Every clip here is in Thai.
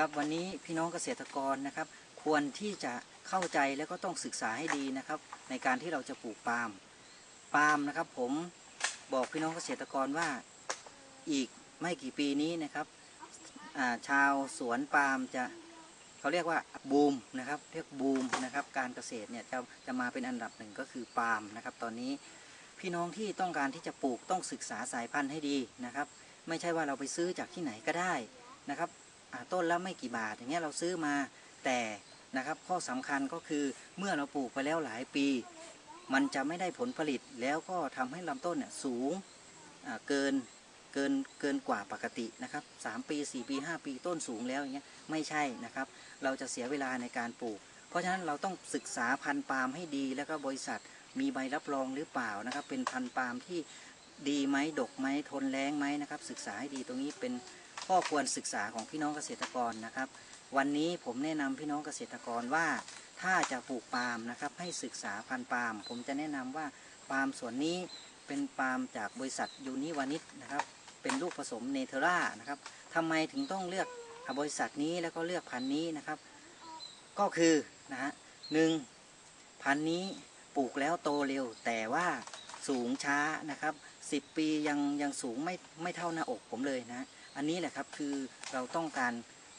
ครับวันนี้พี่น้องเกษตรกรนะครับ ควรที่จะเข้าใจแล้วก็ต้องศึกษาให้ดีนะครับ ในการที่เราจะปลูกปาล์มปาล์มนะครับ ผมบอกพี่น้องเกษตรกรว่าอีกไม่กี่ปีนี้นะครับาชาวสวนปาล์มจะเขาเรียกว่าบูมนะครับเรียกบูมนะครับการเกษตรเนี่ยจะจะมาเป็นอันดับหนึ่งก็คือปาล์มนะครับ ตอนนี้พี่น้องที่ต้องการที่จะปลูกต้องศึกษาสายพันธุ์ให้ดีนะครับ ไม่ใช่ว่าเราไปซื้อจากที่ไหนก็ได้นะครับ ต้นละไม่กี่บาท อย่างเงี้ยเราซื้อมาแต่นะครับข้อสำคัญก็คือเมื่อเราปลูกไปแล้วหลายปี มันจะไม่ได้ผลผลิตแล้วก็ทำให้ลำต้นเนี่ยสูงเกินเกินเกินกว่าปกตินะครับสามปีสี่ปีห้าปีต้นสูงแล้วอย่างเงี้ยไม่ใช่นะครับ เราจะเสียเวลาในการปลูก เพราะฉะนั้นเราต้องศึกษาพันธุ์ปาล์มให้ดี แล้วก็บริษัทมีใบรับรองหรือเปล่านะครับ เป็นพันธุ์ปาล์มที่ดีไหมดกไหมทนแรงไหมนะครับ ศึกษาให้ดีตรงนี้เป็น ข้อควรศึกษาของพี่น้องเกษตรกรนะครับ วันนี้ผมแนะนำพี่น้องเกษตรกรว่าถ้าจะปลูกปาล์มนะครับให้ศึกษาพันธุ์ปาล์มผมจะแนะนำว่าปาล์มสวนนี้เป็นปาล์มจากบริษัทยูนิวานิชนะครับเป็นลูกผสมเนเธอร่านะครับทำไมถึงต้องเลือกบริษัทนี้แล้วก็เลือกพันธุ์นี้นะครับ ก็คือนะฮะหนึ่งพันธุ์นี้ปลูกแล้วโตเร็ว แต่ว่าสูงช้านะครับ 10 ปียังยังสูงไม่ไม่เท่าหน้าอกผมเลยนะ อันนี้แหละครับคือเราต้องการ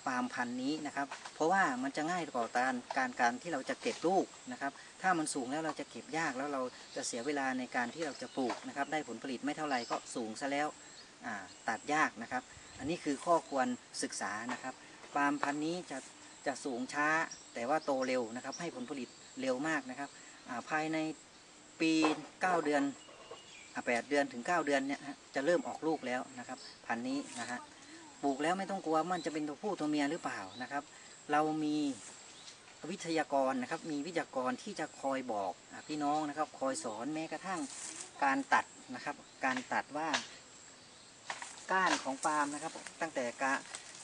ปาล์มพันธุ์นี้นะครับ เพราะว่ามันจะง่ายต่อการการการที่เราจะเก็บลูกนะครับ ถ้ามันสูงแล้วเราจะเก็บยากแล้วเราจะเสียเวลาในการที่เราจะปลูกนะครับ ได้ผลผลิตไม่เท่าไหร่ก็สูงซะแล้วตัดยากนะครับ อันนี้คือข้อควรศึกษานะครับ ปาล์มพันธุ์นี้จะจะสูงช้าแต่ว่าโตเร็วนะครับ ให้ผลผลิตเร็วมากนะครับภายในปี 9 เดือน อ่า8เดือนถึง9เดือนเนี่ยจะเริ่มออกลูกแล้วนะครับ พันนี้นะฮะปลูกแล้วไม่ต้องกลัวมันจะเป็นตัวผู้ตัวเมียหรือเปล่านะครับ เรามีวิทยากรนะครับ มีวิทยากรที่จะคอยบอกพี่น้องนะครับ คอยสอนแม้กระทั่งการตัดนะครับ การตัดว่า ก้านของปาล์มนะครับ ตั้งแต่กะ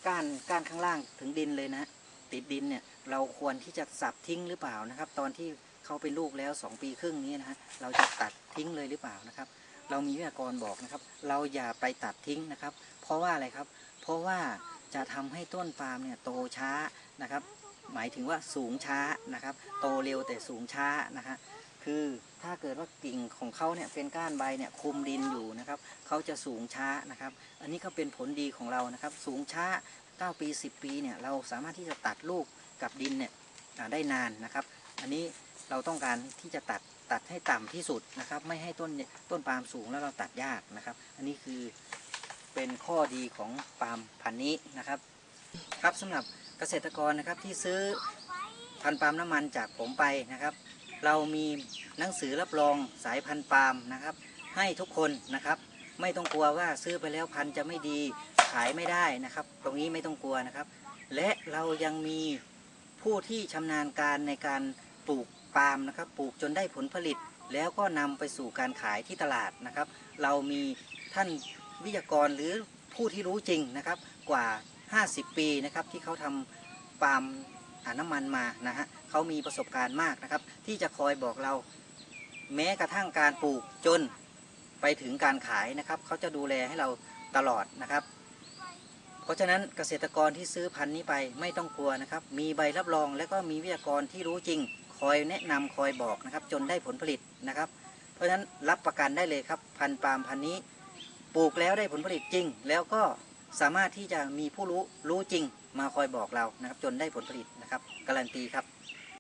ก้านก้านข้างล่างถึงดินเลยนะ ติดดินเนี่ยเราควรที่จะสับทิ้งหรือเปล่านะครับ ตอนที่เขาเป็นลูกแล้ว 2 ปีครึ่งนี้นะฮะเราจะตัดทิ้งเลยหรือเปล่านะครับ เรามีวิทยากรบอกนะครับ เราอย่าไปตัดทิ้งนะครับ เพราะว่าอะไรครับ เพราะว่าจะทำให้ต้นปาล์มเนี่ยโตช้านะครับ หมายถึงว่าสูงช้านะครับ โตเร็วแต่สูงช้านะฮะคือถ้าเกิดว่ากิ่งของเขาเนี่ยเป็นก้านใบเนี่ยคุมดินอยู่นะครับเขาจะสูงช้านะครับ อันนี้ก็เป็นผลดีของเรานะครับ สูงช้า 9 ปี 10 ปีเนี่ยเราสามารถที่จะตัดลูกกับดินเนี่ยได้นานนะครับ อันนี้เราต้องการที่จะตัด ตัดให้ต่ำที่สุดนะครับ ไม่ให้ต้นต้นปาล์มสูงแล้วเราตัดยากนะครับ อันนี้คือเป็นข้อดีของปาล์มพันธุ์นี้นะครับ ครับสำหรับเกษตรกรนะครับที่ซื้อพันธุ์ปาล์มน้ำมันจากผมไปนะครับ เรามีหนังสือรับรองสายพันธุ์ปาล์มนะครับ ให้ทุกคนนะครับ ไม่ต้องกลัวว่าซื้อไปแล้วพันธุ์จะไม่ดีขายไม่ได้นะครับ ตรงนี้ไม่ต้องกลัวนะครับ และเรายังมีผู้ที่ชำนาญการในการ ปลูกปาล์มนะครับปลูกจนได้ผลผลิต แล้วก็นำไปสู่การขายที่ตลาดนะครับ เรามีท่านวิทยากรหรือผู้ที่รู้จริงนะครับกว่า 50 ปีนะครับที่เขาทำปาล์มน้ำมันมานะฮะเขามีประสบการณ์มากนะครับ ที่จะคอยบอกเราแม้กระทั่งการปลูกจนไปถึงการขายนะครับเขาจะดูแลให้เราตลอดนะครับ เพราะฉะนั้นเกษตรกรที่ซื้อพันธุ์นี้ไปไม่ต้องกลัวนะครับ มีใบรับรองและก็มีวิทยากรที่รู้จริง คอยแนะนำคอยบอกนะครับ จนได้ผลผลิตนะครับ เพราะฉะนั้นรับประกันได้เลยครับ พันปาล์มพันนี้ปลูกแล้วได้ผลผลิตจริง แล้วก็สามารถที่จะมีผู้รู้รู้จริง มาคอยบอกเรานะครับ จนได้ผลผลิตนะครับ การันตีครับ